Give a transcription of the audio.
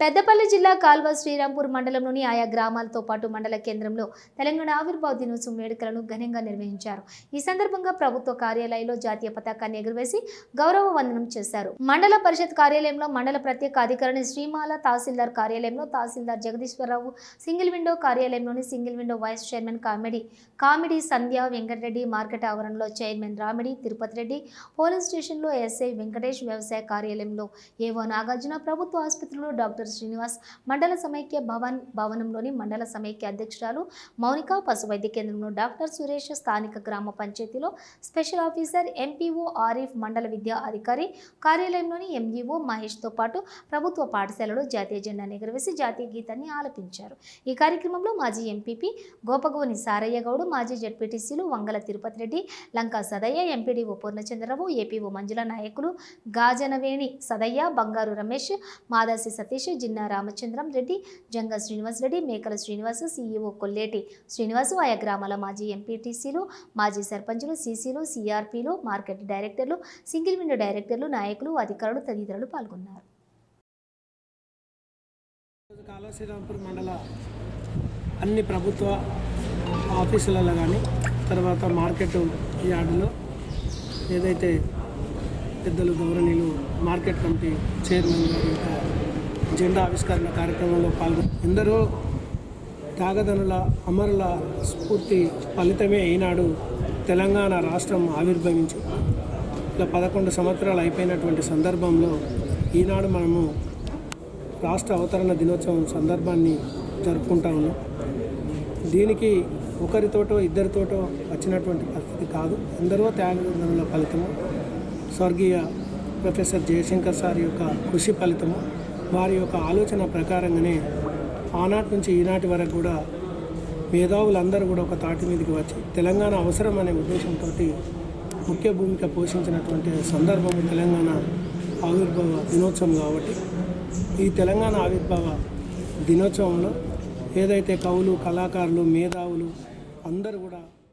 పెద్దపల్లి జిల్లా కాల్వ శ్రీరాంపూర్ మండలంలోని ఆయా గ్రామాలతో పాటు మండల కేంద్రంలో తెలంగాణ ఆవిర్భావ దినోత్సవం వేడుకలను ఘనంగా నిర్వహించారు. ఈ సందర్భంగా ప్రభుత్వ కార్యాలయంలో జాతీయ పతాకాన్ని ఎగురవేసి గౌరవ వందనం చేశారు. మండల పరిషత్ కార్యాలయంలో మండల ప్రత్యేక అధికారిని శ్రీమాల తహసీల్దార్ కార్యాలయంలో తహసీల్దార్ జగదీశ్వరరావు సింగిల్ విండో కార్యాలయంలోని సింగిల్ విండో వైస్ చైర్మన్ కామెడీ కామెడీ సంధ్య వెంకటరెడ్డి మార్కెట్ ఆవరణలో చైర్మన్ రామిడి తిరుపతి రెడ్డి పోలీస్ స్టేషన్లో ఎస్ఐ వెంకటేష్ వ్యవసాయ కార్యాలయంలో ఏవో నాగార్జున ప్రభుత్వ ఆసుపత్రిలో డాక్టర్ శ్రీనివాస్ మండల సమైక్య భవన్ భవనంలోని మండల సమైక్య అధ్యక్షురాలు మౌనిక పశు వైద్య కేంద్రంలో డాక్టర్ సురేష్ స్థానిక గ్రామ పంచాయతీలో స్పెషల్ ఆఫీసర్ ఎంపీఓ ఆరిఫ్ మండల విద్యా అధికారి కార్యాలయంలోని ఎంఈఓ మహేష్తో పాటు ప్రభుత్వ పాఠశాలలో జాతీయ జెండాను ఎగురవేసి జాతీయ గీతాన్ని ఆలపించారు. ఈ కార్యక్రమంలో మాజీ ఎంపీపీ గోపగోని సారయ్య గౌడ్ మాజీ జడ్పీటీసీలు వంగల తిరుపతి రెడ్డి లంకా సదయ్య ఎంపీడీఓ పూర్ణచంద్రరావు ఏపీఓ మంజుల నాయకులు గాజనవేణి సదయ్య బంగారు రమేష్ మాదాసి సతీష్ జిన్నా రామచంద్రం రెడ్డి జంగ శ్రీనివాస్ రెడ్డి మేకల శ్రీనివాస్ సీఈఓ కొల్లేటి శ్రీనివాసు ఆయా గ్రామాల మాజీ ఎంపీటీసీలు మాజీ సర్పంచులు సీసీలు సిఆర్పీలు మార్కెట్ డైరెక్టర్లు సింగిల్ విండో డైరెక్టర్లు నాయకులు అధికారులు తదితరులు పాల్గొన్నారు. కాళశ్రీరాంపూర్ మండల అన్ని ప్రభుత్వ ఆఫీసులలో కానీ తర్వాత మార్కెట్ యార్డులో ఏదైతే పెద్దలు గౌరవనీయులు మార్కెట్ కమిటీ చైర్మన్ గారి యొక్క జెండా ఆవిష్కరణ కార్యక్రమంలో పాల్గొని ఎందరో త్యాగదనుల అమరుల స్ఫూర్తి ఫలితమే ఈనాడు తెలంగాణ రాష్ట్రం ఆవిర్భవించి ఇలా పదకొండు సంవత్సరాలు అయిపోయినటువంటి సందర్భంలో ఈనాడు మనము రాష్ట్ర అవతరణ దినోత్సవం సందర్భాన్ని జరుపుకుంటా ఉన్నాం. దీనికి ఒకరితోటో ఇద్దరితోటో వచ్చినటువంటి పరిస్థితి కాదు. ఎందరో త్యాగదనుల ఫలితము స్వర్గీయ ప్రొఫెసర్ జయశంకర్ సార్ యొక్క కృషి ఫలితము వారి యొక్క ఆలోచన ప్రకారంగానే ఆనాటి నుంచి ఈనాటి వరకు కూడా మేధావులందరూ కూడా ఒక తాటి మీదకి వచ్చి తెలంగాణ అవసరం అనే ఉద్దేశంతో ముఖ్య భూమిక పోషించినటువంటి సందర్భం తెలంగాణ ఆవిర్భావ దినోత్సవం కాబట్టి ఈ తెలంగాణ ఆవిర్భావ దినోత్సవంలో ఏదైతే కవులు కళాకారులు మేధావులు అందరూ కూడా